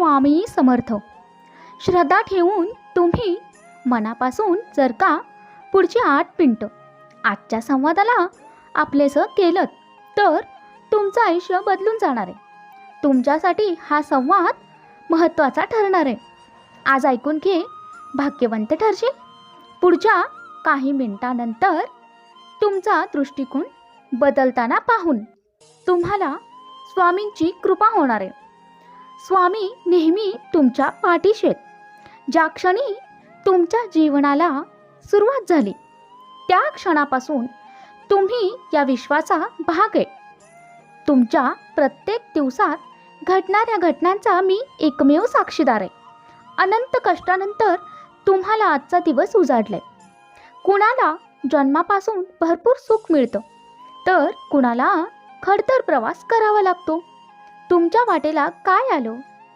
स्वामी समर्थ. श्रद्धा ठेवून तुम्ही मनापासून जर का पुढची आठ मिनटं आजच्या संवादाला आपलेसं केलं तर तुमचं आयुष्य बदलून जाणार आहे. तुमच्यासाठी हा संवाद महत्त्वाचा ठरणार आहे. आज ऐकून घे भाग्यवंत ठरशील पुढच्या काही मिनिटानंतर तुमचा दृष्टिकोन बदलताना पाहून तुम्हाला स्वामींची कृपा होणार आहे. स्वामी नेहमी तुमच्या पाठीशेत. ज्या क्षणी तुमच्या जीवनाला सुरुवात झाली त्या क्षणापासून तुम्ही या विश्वाचा भाग आहे. तुमच्या प्रत्येक दिवसात घडणाऱ्या घटनांचा मी एकमेव साक्षीदार आहे. अनंत कष्टानंतर तुम्हाला आजचा दिवस उजाडलाय कुणाला जन्मापासून भरपूर सुख मिळतं तर कुणाला खडतर प्रवास करावा लागतो. तुमच्या वाटेला काय आलं?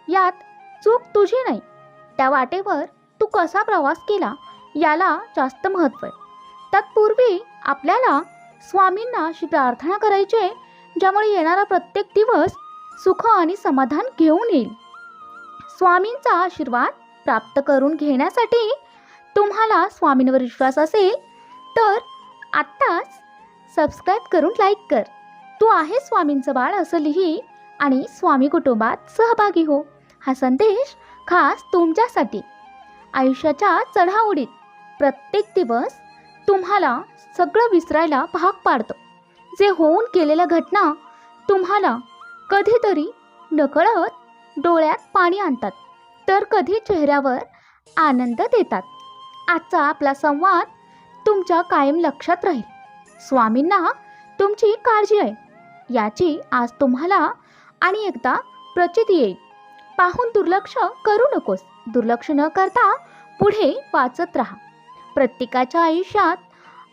यात चूक तुझी नाही. त्या वाटेवर तू कसा प्रवास केला याला जास्त महत्त्व आहे. तत्पूर्वी आपल्याला स्वामींना अशी प्रार्थना करायची आहे ज्यामुळे येणारा प्रत्येक दिवस सुख आणि समाधान घेऊन येईल. स्वामींचा आशीर्वाद प्राप्त करून घेण्यासाठी तुम्हाला स्वामींवर विश्वास असेल तर आत्ताच सबस्क्राईब करून लाईक कर. तू आहे स्वामींचं बाळ असं लिही आणि स्वामी कुटुंबात सहभागी हो. हा संदेश खास तुमच्यासाठी. आयुष्याच्या चढाओढीत प्रत्येक दिवस तुम्हाला सगळं विसरायला भाग पाडतं. जे होऊन गेलेल्या घटना तुम्हाला कधीतरी नकळत डोळ्यात पाणी आणतात तर कधी चेहऱ्यावर आनंद देतात. आजचा आपला संवाद तुमच्या कायम लक्षात राहील. स्वामींना तुमची काळजी आहे. याची आज तुम्हाला आणि एकदा प्रचित येईल. पाहून दुर्लक्ष करू नकोस. दुर्लक्ष न करता पुढे वाचत राहा. प्रत्येकाच्या आयुष्यात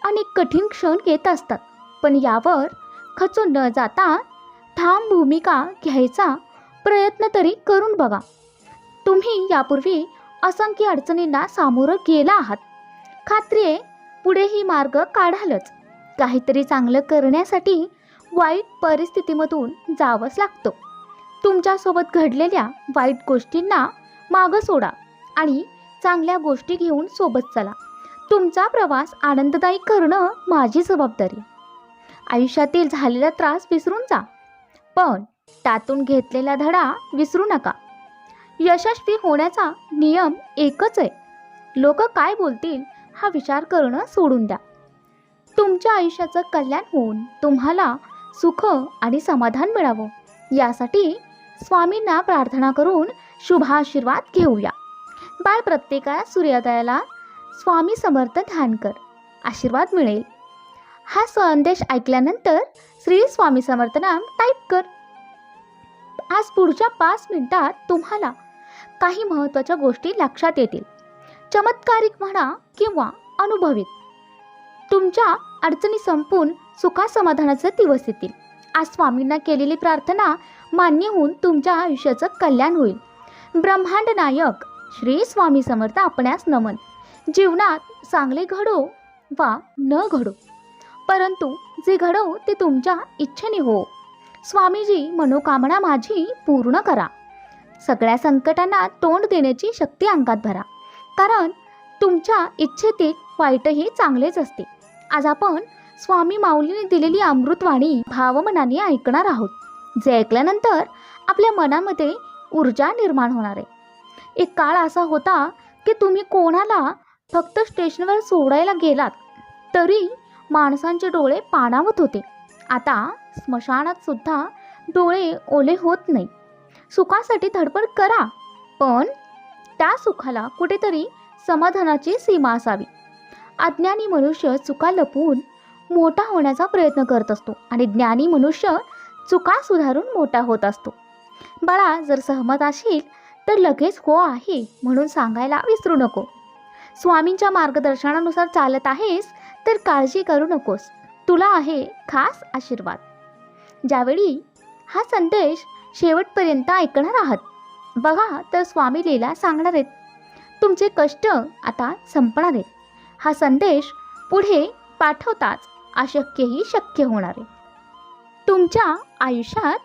अनेक कठीण क्षण येत असतात पण यावर खचून न जाता ठाम भूमिका घ्यायचा प्रयत्न तरी करून बघा. तुम्ही यापूर्वी असंख्य अडचणींना सामोरं गेला आहात. खात्री आहे पुढेही मार्ग काढालच. काहीतरी चांगलं करण्यासाठी वाईट परिस्थितीमधून जावंच लागतं. तुमच्यासोबत घडलेल्या वाईट गोष्टींना मागं सोडा आणि चांगल्या गोष्टी घेऊन सोबत चला. तुमचा प्रवास आनंददायी करणं माझी जबाबदारी. आयुष्यातील झालेला त्रास विसरून जा. पण त्यातून घेतलेला धडा विसरू नका. यशस्वी होण्याचा नियम एकच आहे. लोक काय बोलतील हा विचार करणं सोडून द्या. तुमच्या आयुष्याचं कल्याण होऊन तुम्हाला सुख आणि समाधान मिळावं. यासाठी स्वामींना प्रार्थना करून शुभाशीर्वाद घेऊया. बाळ प्रत्येका सूर्योदयाला स्वामी समर्थ ध्यान कर. आशीर्वाद मिळेल. हा संदेश ऐकल्यानंतर श्री स्वामी समर्थ नाम टाईप कर. आज पुढच्या पाच मिनिटात तुम्हाला काही महत्त्वाच्या गोष्टी लक्षात येतील. चमत्कारिक म्हणा किंवा अनुभवित तुमच्या अडचणी संपून सुखासमाधानाचे दिवस येतील. आज स्वामींना केलेली प्रार्थना मान्य होऊन तुमच्या आयुष्याचं कल्याण होईल. ब्रह्मांड नायक श्री स्वामी समर्थ आपणास नमन. जीवनात चांगले घडो वा न घडो. परंतु जे घडो ते तुमच्या इच्छेने हो. स्वामीजी मनोकामना माझी पूर्ण करा. सगळ्या संकटांना तोंड देण्याची शक्ती अंगात भरा. कारण तुमच्या इच्छेतील वाईटही चांगलेच असते. आज आपण स्वामी माऊलीने दिलेली अमृतवाणी भावमनाने ऐकणार आहोत. जे ऐकल्यानंतर आपल्या मनामध्ये ऊर्जा निर्माण होणार आहे. एक काळ असा होता की तुम्ही कोणाला फक्त स्टेशनवर सोडायला गेलात तरी माणसांचे डोळे पाणावत होते. आता स्मशानात सुद्धा डोळे ओले होत नाही. सुखासाठी धडपड करा पण त्या सुखाला कुठेतरी समाधानाची सीमा असावी. अज्ञानी मनुष्य चुका लपवून मोठा होण्याचा प्रयत्न करत असतो आणि ज्ञानी मनुष्य चुका सुधारून मोठा होत असतो. बाळा जर सहमत असेल तर लगेच हो आहे म्हणून सांगायला विसरू नको. स्वामींच्या मार्गदर्शनानुसार चालत आहेस तर काळजी करू नकोस. तुला आहे खास आशीर्वाद. ज्यावेळी हा संदेश शेवटपर्यंत ऐकणार आहात. बघा तर स्वामी लीला सांगणार आहेत. तुमचे कष्ट आता संपणार आहेत. हा संदेश पुढे पाठवताच अशक्यही शक्य होणार आहे. तुमच्या आयुष्यात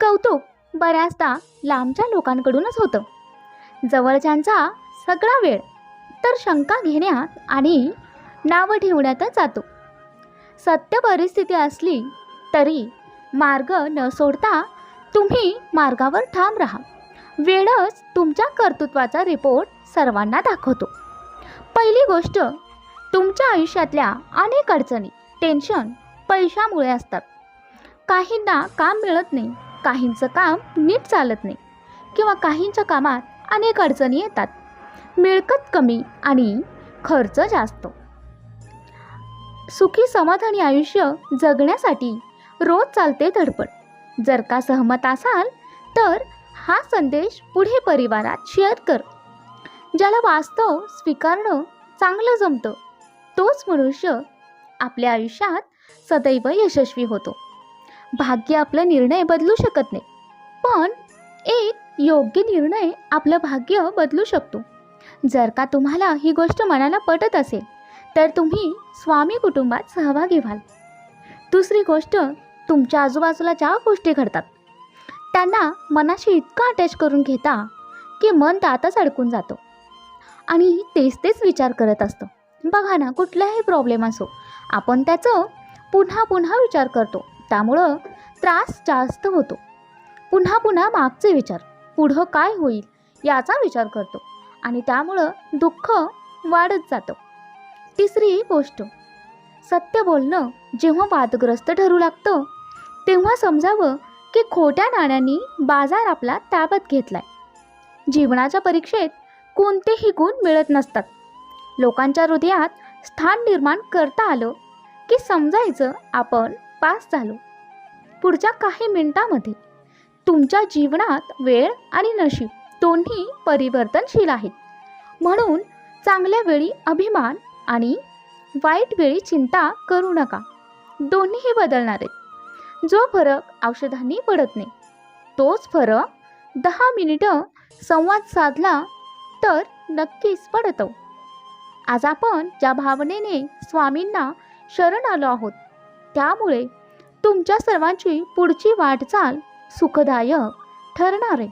कौतुक बऱ्याचदा लांबच्या लोकांकडूनच होतं. जवळच्यांचा सगळा वेळ तर शंका घेण्यात आणि नावं ठेवण्यातच जातो. सत्य परिस्थिती असली तरी मार्ग न सोडता तुम्ही मार्गावर ठाम राहा. वेळच तुमच्या कर्तृत्वाचा रिपोर्ट सर्वांना दाखवतो. पहिली गोष्ट तुमच्या आयुष्यातल्या अनेक अडचणी टेन्शन पैशामुळे असतात. काहींना काम मिळत नाही काहींचं काम नीट चालत नाही किंवा काहींच्या कामात अनेक अडचणी येतात. मिळकत कमी आणि खर्च जास्त. सुखी समाधानी आयुष्य जगण्यासाठी रोज चालते धडपड. जर का सहमत असाल तर हा संदेश पुढे परिवारात शेअर कर. ज्याला वास्तव स्वीकारणं चांगलं जमतं. तोच मनुष्य आपल्या आयुष्यात सदैव यशस्वी होतो. भाग्य आपला निर्णय बदलू शकत नाही पण एक योग्य निर्णय आपलं भाग्य बदलू शकतो. जर का तुम्हाला ही गोष्ट मनाला पटत असेल तर तुम्ही स्वामी कुटुंबात सहभागी व्हाल. दुसरी गोष्ट तुमच्या आजूबाजूला ज्या गोष्टी घडतात त्यांना मनाशी इतका अटॅच करून घेता की मन तातच अडकून जातं. आणि तेच तेच विचार करत असतं. बघा ना कुठलाही प्रॉब्लेम असो आपण त्याचं पुन्हा पुन्हा विचार करतो. त्यामुळं त्रास जास्त होतो. पुन्हा पुन्हा मागचे विचार पुढं काय होईल याचा विचार करतो. आणि त्यामुळं दुःख वाढत जातं. तिसरी गोष्ट सत्य बोलणं जेव्हा वादग्रस्त ठरू लागतं तेव्हा समजावं की खोट्या नाण्यांनी बाजार आपला ताब्यात घेतलाय. जीवनाच्या परीक्षेत कोणतेही गुण मिळत नसतात. लोकांच्या हृदयात स्थान निर्माण करता आलं की समजायचं आपण पास झालो. पुढच्या काही मिनिटामध्ये तुमच्या जीवनात वेळ आणि नशीब दोन्ही परिवर्तनशील आहेत. म्हणून चांगल्या वेळी अभिमान आणि वाईट वेळी चिंता करू नका. दोन्हीही बदलणार आहेत. जो फरक औषधांनी पडत नाही तोच फरक दहा मिनिटं संवाद साधला तर नक्कीच पडतो. आज आपण ज्या भावनेने स्वामींना शरण आलो आहोत त्यामुळे तुमच्या सर्वांची पुढची वाटचाल सुखदायक ठरणार आहे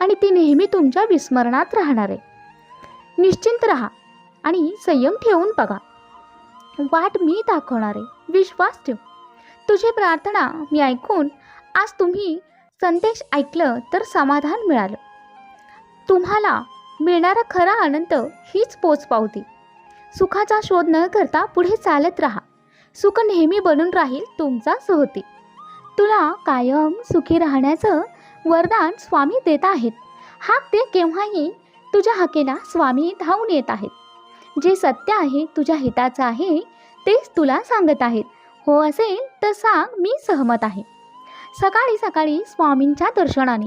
आणि ती नेहमी तुमच्या विस्मरणात राहणार आहे. निश्चिंत राहा आणि संयम ठेवून बघा. वाट मी दाखवणार आहे. विश्वास ठेव. तुझी प्रार्थना मी ऐकून आज तुम्ही संदेश ऐकलं तर समाधान मिळालं. तुम्हाला मिळणारा खरा आनंद हीच पोच पावती. सुखाचा शोध न करता पुढे चालत राहा. सुख नेहमी बनून राहील तुमचा सहती. तुला कायम सुखी राहण्याचं वरदान स्वामी देत आहेत. हाक ते केव्हाही तुझ्या हाकेला स्वामी धावून येत आहेत. जे सत्य आहे तुझ्या हिताचं आहे तेच तुला सांगत आहेत. हो असेल तर सांग मी सहमत आहे. सकाळी सकाळी स्वामींच्या दर्शनाने